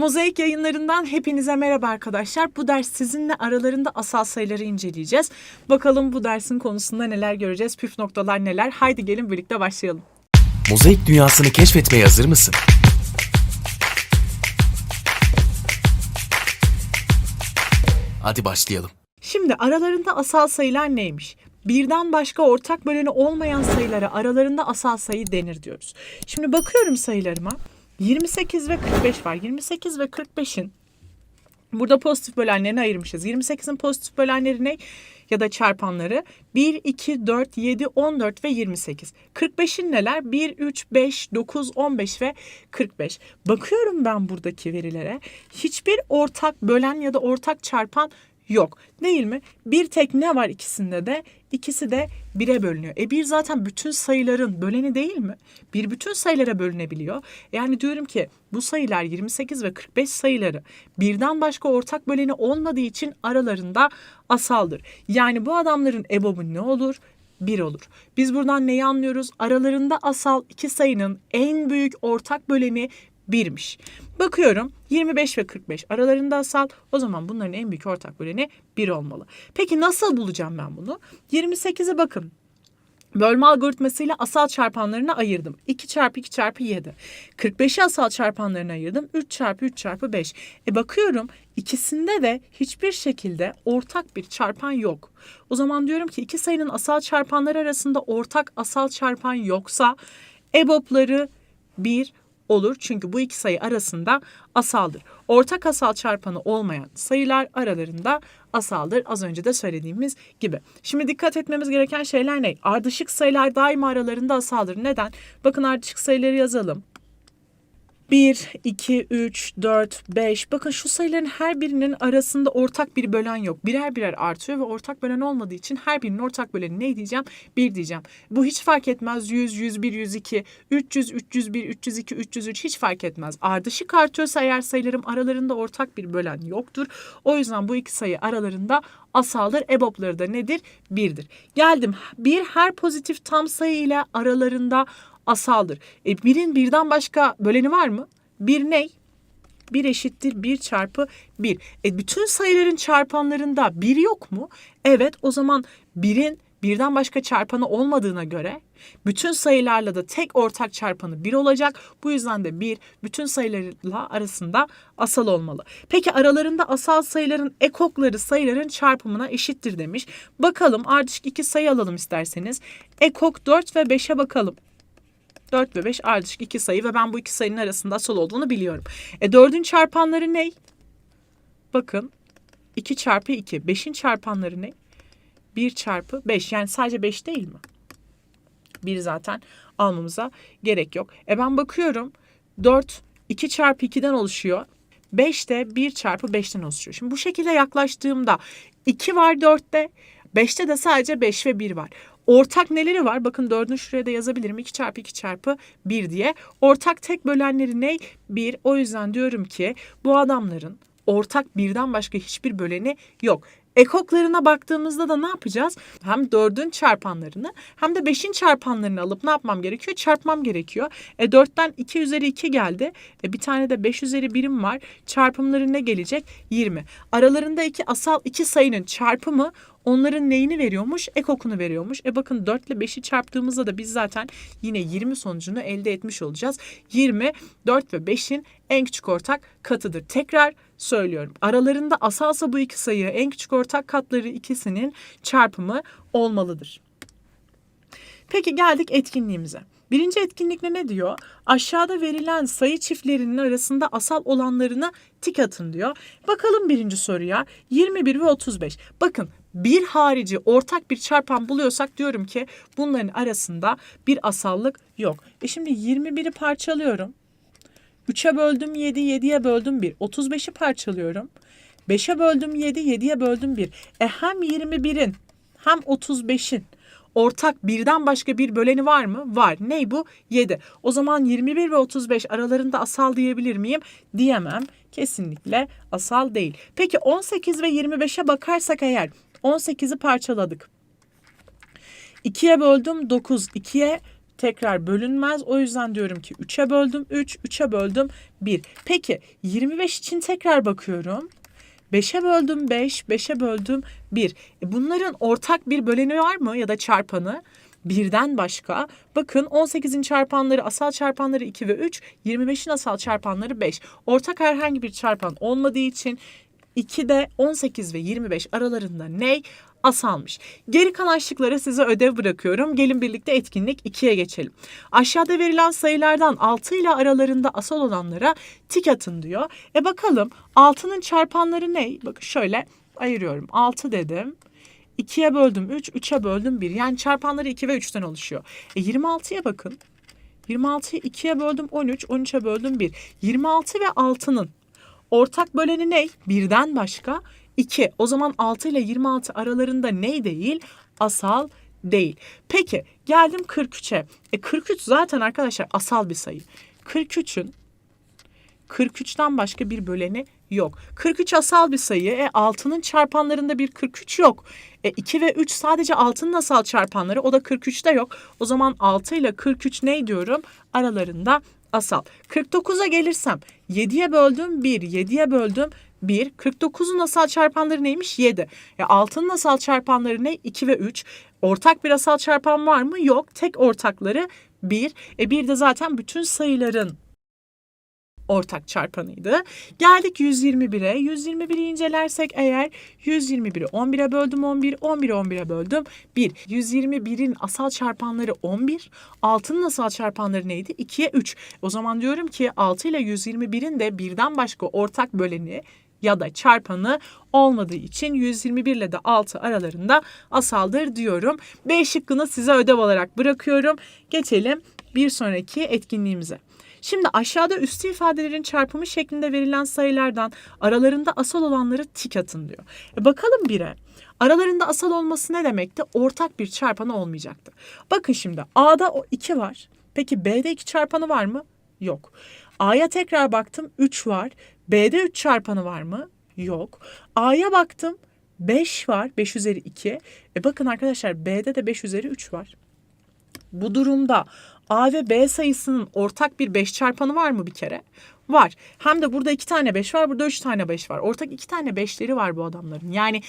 Mozaik yayınlarından hepinize merhaba arkadaşlar. Bu ders sizinle aralarında asal sayıları inceleyeceğiz. Bakalım bu dersin konusunda neler göreceğiz, püf noktalar neler. Haydi gelin birlikte başlayalım. Mozaik dünyasını keşfetmeye hazır mısın? Hadi başlayalım. Şimdi aralarında asal sayılar neymiş? Birden başka ortak böleni olmayan sayılara aralarında asal sayı denir diyoruz. Şimdi bakıyorum sayılarıma. 28 ve 45 var. 28 ve 45'in Burada pozitif bölenlerini ayırmışız. 28'in pozitif bölenleri ne? Ya da çarpanları 1, 2, 4, 7, 14 ve 28. 45'in neler? 1, 3, 5, 9, 15 ve 45. Bakıyorum ben buradaki verilere. Hiçbir ortak bölen ya da ortak çarpan yok. Değil mi? Bir tek ne var ikisinde de? İkisi de 1'e bölünüyor. E bir zaten bütün sayıların böleni değil mi? Bir bütün sayılara bölünebiliyor. Yani diyorum ki bu sayılar 28 ve 45 sayıları birden başka ortak böleni olmadığı için aralarında asaldır. Yani bu adamların EBOB'u ne olur? 1 olur. Biz buradan neyi anlıyoruz? Aralarında asal iki sayının en büyük ortak böleni 1'miş. Bakıyorum 25 ve 45 aralarında asal. O zaman bunların en büyük ortak böleni 1 olmalı. Peki nasıl bulacağım ben bunu? 28'e bakın. Bölme algoritmasıyla asal çarpanlarını ayırdım. 2 çarpı 2 çarpı 7. 45'i asal çarpanlarına ayırdım. 3 çarpı 3 çarpı 5. E bakıyorum ikisinde de hiçbir şekilde ortak bir çarpan yok. O zaman diyorum ki iki sayının asal çarpanları arasında ortak asal çarpan yoksa EBOB'ları 1 olur. Çünkü bu iki sayı arasında asaldır. Ortak asal çarpanı olmayan sayılar aralarında asaldır. Az önce de söylediğimiz gibi. Şimdi dikkat etmemiz gereken şeyler ne? Ardışık sayılar daima aralarında asaldır. Neden? Bakın ardışık sayıları yazalım. 1, 2, 3, 4, 5. Bakın şu sayıların her birinin arasında ortak bir bölen yok. Birer birer artıyor ve ortak bölen olmadığı için her birinin ortak böleni ne diyeceğim? 1 diyeceğim. Bu hiç fark etmez. 100, 101, 102, 300, 301, 302, 303 hiç fark etmez. Ardışık artıyorsa eğer sayılarım aralarında ortak bir bölen yoktur. O yüzden bu iki sayı aralarında asaldır. EBOB'ları da nedir? 1'dir. Geldim. Bir her pozitif tam sayı ile aralarında asaldır. E, birin birden başka böleni var mı? Bir ne? 1 eşittir 1 çarpı 1. E bütün sayıların çarpanlarında 1 yok mu? Evet o zaman 1'in birden başka çarpanı olmadığına göre bütün sayılarla da tek ortak çarpanı 1 olacak. Bu yüzden de 1 bütün sayılarla arasında asal olmalı. Peki aralarında asal sayıların ekokları sayıların çarpımına eşittir demiş. Bakalım ardışık iki sayı alalım isterseniz. Ekok 4 ve 5'e bakalım. 4 ve 5 ardışık iki sayı ve ben bu iki sayının arasında asal olduğunu biliyorum. E 4'ün çarpanları ne? Bakın 2 çarpı 2. 5'in çarpanları ne? 1 çarpı 5. Yani sadece 5 değil mi? 1 zaten almamıza gerek yok. E ben bakıyorum 4 2 çarpı 2'den oluşuyor. 5 de 1 çarpı 5'ten oluşuyor. Şimdi bu şekilde yaklaştığımda 2 var 4'te. 5'te de sadece 5 ve 1 var. Ortak neleri var? Bakın 4'ünü şuraya da yazabilirim. 2 çarpı 2 çarpı 1 diye. Ortak tek bölenleri ne? 1. O yüzden diyorum ki bu adamların ortak birden başka hiçbir böleni yok. Ekoklarına baktığımızda da ne yapacağız? Hem 4'ün çarpanlarını hem de 5'in çarpanlarını alıp ne yapmam gerekiyor? Çarpmam gerekiyor. E 4'ten 2 üzeri 2 geldi. E bir tane de 5 üzeri birim var. Çarpımları ne gelecek? 20. Aralarında iki asal iki sayının çarpımı onların neyini veriyormuş? Ekokunu veriyormuş. E bakın 4 ile 5'i çarptığımızda da biz zaten yine 20 sonucunu elde etmiş olacağız. 20, 4 ve 5'in en küçük ortak katıdır. Tekrar söylüyorum. Aralarında asalsa bu iki sayı en küçük ortak katları ikisinin çarpımı olmalıdır. Peki geldik etkinliğimize. Birinci etkinlikte ne diyor? Aşağıda verilen sayı çiftlerinin arasında asal olanlarına tik atın diyor. Bakalım birinci soruya. 21 ve 35. Bakın bir harici ortak bir çarpan buluyorsak diyorum ki bunların arasında bir asallık yok. E şimdi 21'i parçalıyorum. 3'e böldüm 7, 7'ye böldüm 1. 35'i parçalıyorum. 5'e böldüm 7, 7'ye böldüm 1. E hem 21'in hem 35'in ortak birden başka bir böleni var mı? Var. Ney bu? 7. O zaman 21 ve 35 aralarında asal diyebilir miyim? Diyemem. Kesinlikle asal değil. Peki 18 ve 25'e bakarsak eğer 18'i parçaladık. 2'ye böldüm 9, 2'ye tekrar bölünmez. O yüzden diyorum ki 3'e böldüm 3, 3'e böldüm 1. Peki 25 için tekrar bakıyorum. 5'e böldüm 5, 5'e böldüm 1. E bunların ortak bir böleni var mı ya da çarpanı? Birden başka. Bakın 18'in çarpanları, asal çarpanları 2 ve 3, 25'in asal çarpanları 5. Ortak herhangi bir çarpan olmadığı için 2'de 18 ve 25 aralarında ney? Asalmış. Geri kalan şıkları size ödev bırakıyorum. Gelin birlikte etkinlik 2'ye geçelim. Aşağıda verilen sayılardan 6 ile aralarında asal olanlara tik atın diyor. E bakalım 6'nın çarpanları ne? Bakın şöyle ayırıyorum. 6 dedim. 2'ye böldüm 3, 3'e böldüm 1. Yani çarpanları 2 ve 3'ten oluşuyor. E 26'ya bakın. 26'yı 2'ye böldüm 13, 13'e böldüm 1. 26 ve 6'nın ortak böleni ne? Birden başka 2. O zaman 6 ile 26 aralarında ne değil? Asal değil. Peki geldim 43'e. E 43 zaten arkadaşlar asal bir sayı. 43'ün 43'ten başka bir böleni yok. 43 asal bir sayı. E 6'nın çarpanlarında bir 43 yok. E 2 ve 3 sadece 6'nın asal çarpanları. O da 43'te yok. O zaman 6 ile 43 ne diyorum? Aralarında asal. 49'a gelirsem 7'ye böldüm 1, 7'ye böldüm 1. 49'un asal çarpanları neymiş? 7. Ya 6'nın asal çarpanları ne? 2 ve 3. Ortak bir asal çarpan var mı? Yok. Tek ortakları 1. E 1 de zaten bütün sayıların ortak çarpanıydı. Geldik 121'e. 121'i incelersek eğer 121'i 11'e böldüm 11, 11'i 11'e böldüm 1. 121'in asal çarpanları 11, 6'nın asal çarpanları neydi? 2'ye 3. O zaman diyorum ki 6 ile 121'in de birden başka ortak böleni ya da çarpanı olmadığı için 121 ile de 6 aralarında asaldır diyorum. B şıkkını size ödev olarak bırakıyorum. Geçelim bir sonraki etkinliğimize. Şimdi aşağıda üstü ifadelerin çarpımı şeklinde verilen sayılardan aralarında asal olanları tik atın diyor. E bakalım bire. Aralarında asal olması ne demekti? Ortak bir çarpanı olmayacaktı. Bakın şimdi A'da o 2 var. Peki B'de 2 çarpanı var mı? Yok. A'ya tekrar baktım 3 var. B'de 3 çarpanı var mı? Yok. A'ya baktım 5 var. 5 üzeri 2. E bakın arkadaşlar B'de de 5 üzeri 3 var. Bu durumda A ve B sayısının ortak bir 5 çarpanı var mı bir kere? Var. Hem de burada 2 tane 5 var, burada 3 tane 5 var. Ortak 2 tane 5'leri var bu adamların. Yani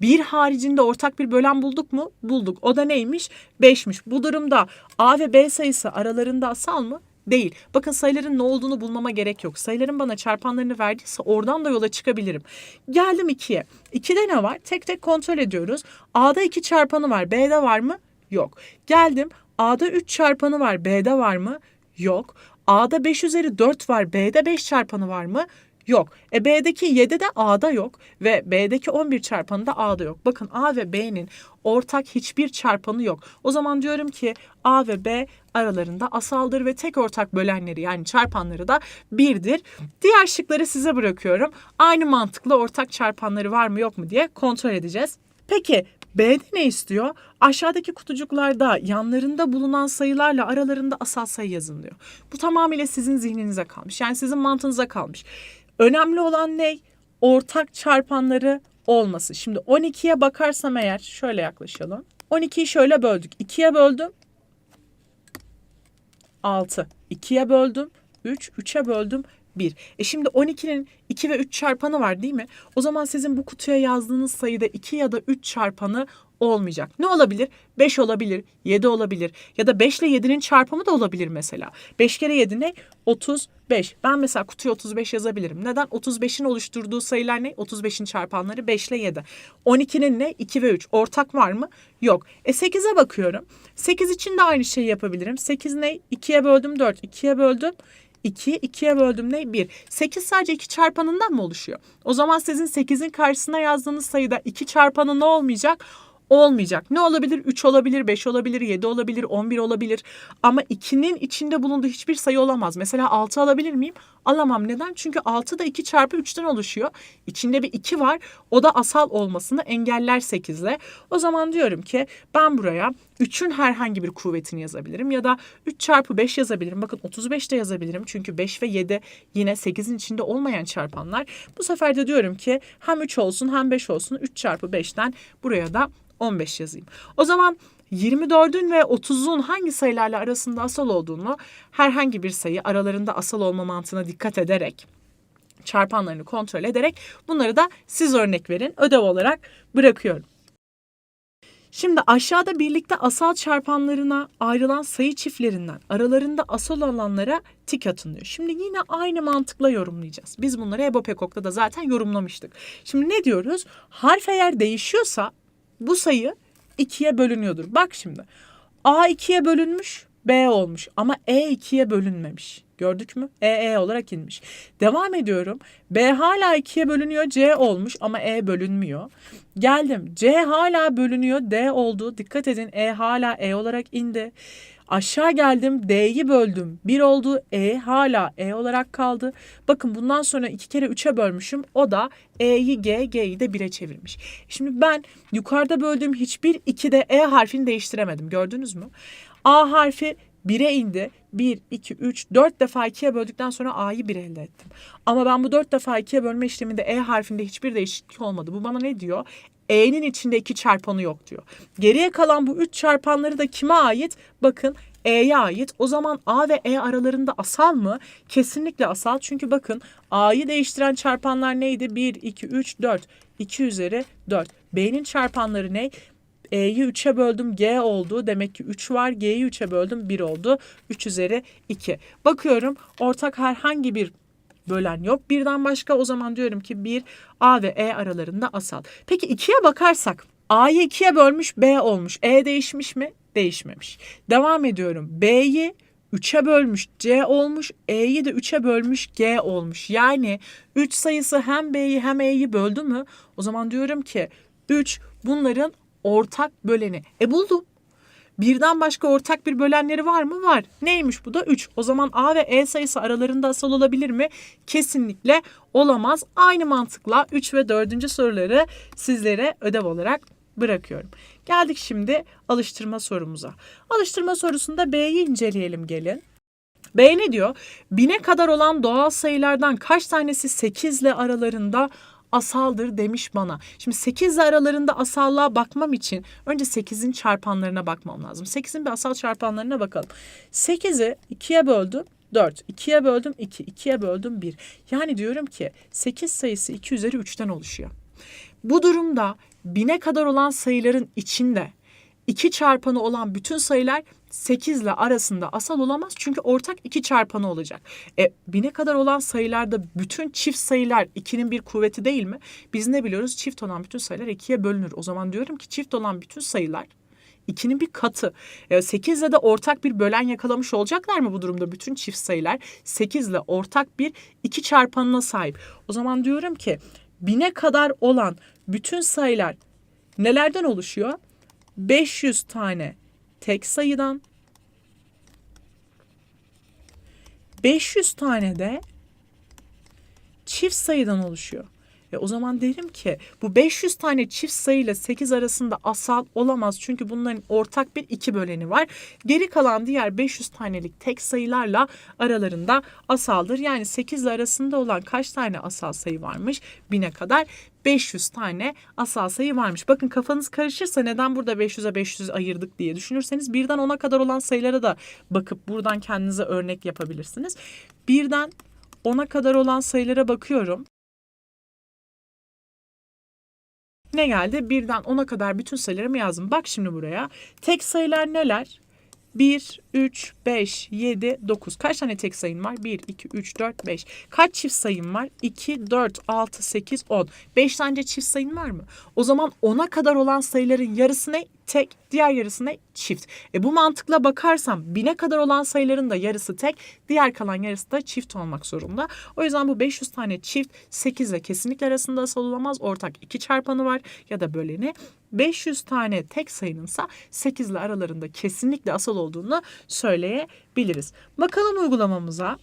bir haricinde ortak bir bölen bulduk mu? Bulduk. O da neymiş? 5'miş. Bu durumda A ve B sayısı aralarında asal mı? Değil. Bakın sayıların ne olduğunu bulmama gerek yok. Sayıların bana çarpanlarını verdiyse oradan da yola çıkabilirim. Geldim 2'ye. 2'de ne var? Tek tek kontrol ediyoruz. A'da 2 çarpanı var. B'de var mı? Yok. Geldim. A'da 3 çarpanı var. B'de var mı? Yok. A'da 5 üzeri 4 var. B'de 5 çarpanı var mı? Yok. E B'deki 7 de A'da yok ve B'deki 11 çarpanı da A'da yok. Bakın A ve B'nin ortak hiçbir çarpanı yok. O zaman diyorum ki A ve B aralarında asaldır ve tek ortak bölenleri yani çarpanları da 1'dir. Diğer şıkları size bırakıyorum. Aynı mantıkla ortak çarpanları var mı yok mu diye kontrol edeceğiz. Peki B'de ne istiyor? Aşağıdaki kutucuklarda yanlarında bulunan sayılarla aralarında asal sayı yazın diyor. Bu tamamıyla sizin zihninize kalmış. Yani sizin mantığınıza kalmış. Önemli olan ne? Ortak çarpanları olması. Şimdi 12'ye bakarsam eğer şöyle yaklaşalım. 12'yi şöyle böldük. 2'ye böldüm. 6. 2'ye böldüm. 3. 3'e böldüm. 1. E şimdi 12'nin 2 ve 3 çarpanı var değil mi? O zaman sizin bu kutuya yazdığınız sayıda 2 ya da 3 çarpanı olmayacak. Ne olabilir? 5 olabilir, 7 olabilir ya da 5 ile 7'nin çarpımı da olabilir mesela. 5 kere 7 ne? 35. Ben mesela kutuya 35 yazabilirim. Neden? 35'in oluşturduğu sayılar ne? 35'in çarpanları 5 ile 7. 12'nin ne? 2 ve 3. Ortak var mı? Yok. E 8'e bakıyorum. 8 için de aynı şeyi yapabilirim. 8 ne? 2'ye böldüm 4. 2'ye böldüm 2, 2'ye böldüm ne? 1. 8 sadece 2 çarpanından mı oluşuyor? O zaman sizin 8'in karşısına yazdığınız sayıda 2 çarpanı ne olmayacak? Olmayacak. Ne olabilir? 3 olabilir, 5 olabilir, 7 olabilir, 11 olabilir. Ama 2'nin içinde bulunduğu hiçbir sayı olamaz. Mesela 6 alabilir miyim? Alamam. Neden? Çünkü 6 da 2 çarpı 3'ten oluşuyor. İçinde bir 2 var. O da asal olmasını engeller 8 ile. O zaman diyorum ki ben buraya 3'ün herhangi bir kuvvetini yazabilirim. Ya da 3 çarpı 5 yazabilirim. Bakın 35 de yazabilirim. Çünkü 5 ve 7 yine 8'in içinde olmayan çarpanlar. Bu sefer de diyorum ki hem 3 olsun hem 5 olsun. 3 çarpı 5'ten buraya da 15 yazayım. O zaman 24'ün ve 30'un hangi sayılarla arasında asal olduğunu herhangi bir sayı aralarında asal olma mantığına dikkat ederek çarpanlarını kontrol ederek bunları da siz örnek verin. Ödev olarak bırakıyorum. Şimdi aşağıda birlikte asal çarpanlarına ayrılan sayı çiftlerinden aralarında asal olanlara tik atın diyor. Şimdi yine aynı mantıkla yorumlayacağız. Biz bunları Ebo Pekok'ta da zaten yorumlamıştık. Şimdi ne diyoruz? Harf eğer değişiyorsa bu sayı ikiye bölünüyordur. Bak şimdi A ikiye bölünmüş B olmuş ama E ikiye bölünmemiş. Gördük mü? E E olarak inmiş. Devam ediyorum. B hala ikiye bölünüyor. C olmuş ama E bölünmüyor. Geldim. C hala bölünüyor. D oldu. Dikkat edin. E hala E olarak indi. Aşağı geldim. D'yi böldüm. 1 oldu. E hala E olarak kaldı. Bakın bundan sonra iki kere 3'e bölmüşüm. O da E'yi G, G'yi de 1'e çevirmiş. Şimdi ben yukarıda böldüğüm hiçbir 2'de E harfini değiştiremedim. Gördünüz mü? A harfi 1'e indi. 1, 2, 3, 4 defa 2'ye böldükten sonra A'yı 1 elde ettim. Ama ben bu 4 defa 2'ye bölme işleminde E harfinde hiçbir değişiklik olmadı. Bu bana ne diyor? E'nin içinde 2 çarpanı yok diyor. Geriye kalan bu 3 çarpanları da kime ait? Bakın E'ye ait. O zaman A ve E aralarında asal mı? Kesinlikle asal. Çünkü bakın A'yı değiştiren çarpanlar neydi? 1, 2, 3, 4. 2 üzeri 4. B'nin çarpanları ne? E'yi 3'e böldüm G oldu. Demek ki 3 var. G'yi 3'e böldüm 1 oldu. 3 üzeri 2. Bakıyorum ortak herhangi bir bölen yok. Birden başka o zaman diyorum ki 1 A ve E aralarında asal. Peki 2'ye bakarsak A'yı 2'ye bölmüş B olmuş. E değişmiş mi? Değişmemiş. Devam ediyorum. B'yi 3'e bölmüş C olmuş. E'yi de 3'e bölmüş G olmuş. Yani 3 sayısı hem B'yi hem E'yi böldü mü? O zaman diyorum ki 3 bunların ortak böleni. E buldum. Birden başka ortak bir bölenleri var mı? Var. Neymiş bu da? 3. O zaman A ve E sayısı aralarında asal olabilir mi? Kesinlikle olamaz. Aynı mantıkla 3 ve 4. soruları sizlere ödev olarak bırakıyorum. Geldik şimdi alıştırma sorumuza. Alıştırma sorusunda B'yi inceleyelim gelin. B ne diyor? Bine kadar olan doğal sayılardan kaç tanesi 8 ile aralarında asaldır demiş bana. Şimdi 8 ile aralarında asallığa bakmam için önce 8'in çarpanlarına bakmam lazım. 8'in bir asal çarpanlarına bakalım. 8'i 2'ye böldüm 4. 2'ye böldüm 2. 2'ye böldüm 1. Yani diyorum ki 8 sayısı 2 üzeri 3'ten oluşuyor. Bu durumda bine kadar olan sayıların içinde iki çarpanı olan bütün sayılar 8 ile arasında asal olamaz çünkü ortak iki çarpanı olacak. E, bine kadar olan sayılarda bütün çift sayılar 2'nin bir kuvveti değil mi? Biz ne biliyoruz? Çift olan bütün sayılar 2'ye bölünür. O zaman diyorum ki çift olan bütün sayılar 2'nin bir katı. E, 8 ile de ortak bir bölen yakalamış olacaklar mı bu durumda? Bütün çift sayılar 8 ile ortak bir iki çarpanına sahip. O zaman diyorum ki bine kadar olan bütün sayılar nelerden oluşuyor? 500 tane tek sayıdan 500 tane de çift sayıdan oluşuyor. E o zaman derim ki bu 500 tane çift sayı ile 8 arasında asal olamaz. Çünkü bunların ortak bir iki böleni var. Geri kalan diğer 500 tanelik tek sayılarla aralarında asaldır. Yani 8 ile arasında olan kaç tane asal sayı varmış? 1000'e kadar 500 tane asal sayı varmış. Bakın kafanız karışırsa neden burada 500'e 500 ayırdık diye düşünürseniz birden 10'a kadar olan sayılara da bakıp buradan kendinize örnek yapabilirsiniz. Birden 10'a kadar olan sayılara bakıyorum. Ne geldi? Birden 10'a kadar bütün sayılarımı yazdım. Bak şimdi buraya. Tek sayılar neler? 1, 3, 5, 7, 9. Kaç tane tek sayın var? 1, 2, 3, 4, 5. Kaç çift sayın var? 2, 4, 6, 8, 10. 5 tane çift sayın var mı? O zaman 10'a kadar olan sayıların yarısı ne? Tek, diğer yarısı ne? Çift. E bu mantıkla bakarsam 1000'e kadar olan sayıların da yarısı tek, diğer kalan yarısı da çift olmak zorunda. O yüzden bu 500 tane çift 8 ile kesinlikle arasında asal olamaz. Ortak iki çarpanı var ya da böleni. 500 tane tek sayınınsa 8 ile aralarında kesinlikle asal olduğunu söyleyebiliriz. Bakalım uygulamamıza.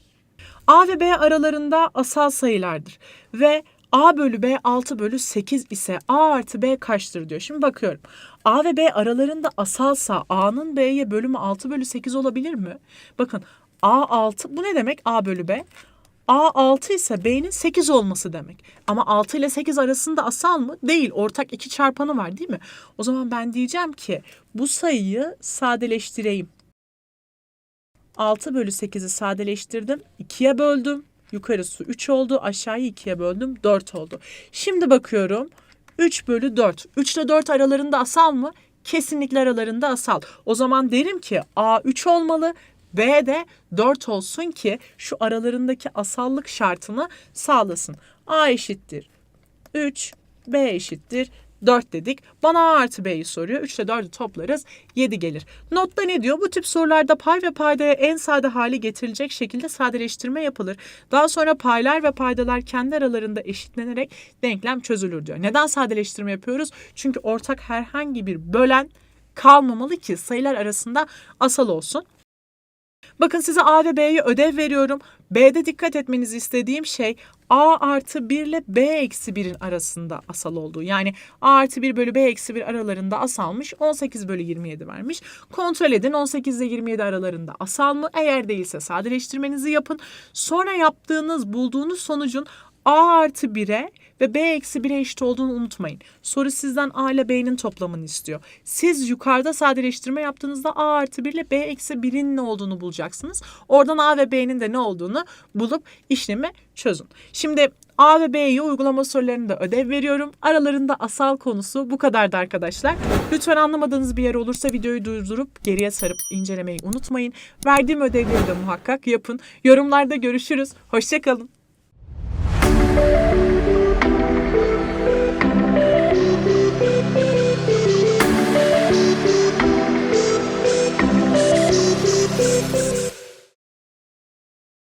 A ve B aralarında asal sayılardır ve A bölü B 6 bölü 8 ise A artı B kaçtır diyor. Şimdi bakıyorum. A ve B aralarında asalsa A'nın B'ye bölümü 6 bölü 8 olabilir mi? Bakın A 6 bu ne demek A bölü B? A 6 ise B'nin 8 olması demek. Ama 6 ile 8 arasında asal mı? Değil. Ortak iki çarpanı var değil mi? O zaman ben diyeceğim ki bu sayıyı sadeleştireyim. 6 bölü 8'i sadeleştirdim. 2'ye böldüm. Yukarısı 3 oldu. Aşağıyı 2'ye böldüm. 4 oldu. Şimdi bakıyorum. 3 bölü 4. 3 ile 4 aralarında asal mı? Kesinlikle aralarında asal. O zaman derim ki A 3 olmalı. B de 4 olsun ki şu aralarındaki asallık şartını sağlasın. A eşittir 3, B eşittir 4 dedik. Bana A artı B'yi soruyor. 3 ile 4'ü toplarız. 7 gelir. Notta ne diyor? Bu tip sorularda pay ve paydaya en sade hale getirilecek şekilde sadeleştirme yapılır. Daha sonra paylar ve paydalar kendi aralarında eşitlenerek denklem çözülür diyor. Neden sadeleştirme yapıyoruz? Çünkü ortak herhangi bir bölen kalmamalı ki sayılar arasında asal olsun. Bakın size A ve B'ye ödev veriyorum. B'de dikkat etmenizi istediğim şey A artı 1 ile B eksi 1'in arasında asal olduğu. Yani A artı 1 bölü B eksi 1 aralarında asalmış. 18 bölü 27 vermiş. Kontrol edin 18 ile 27 aralarında asal mı? Eğer değilse sadeleştirmenizi yapın. Sonra yaptığınız bulduğunuz sonucun A artı 1'e ve B eksi 1'e eşit olduğunu unutmayın. Soru sizden A ile B'nin toplamını istiyor. Siz yukarıda sadeleştirme yaptığınızda A artı 1 ile B eksi 1'in ne olduğunu bulacaksınız. Oradan A ve B'nin de ne olduğunu bulup işlemi çözün. Şimdi A ve B'ye uygulama sorularında ödev veriyorum. Aralarında asal konusu bu kadardı arkadaşlar. Lütfen anlamadığınız bir yer olursa videoyu durdurup geriye sarıp incelemeyi unutmayın. Verdiğim ödevleri de muhakkak yapın. Yorumlarda görüşürüz. Hoşçakalın.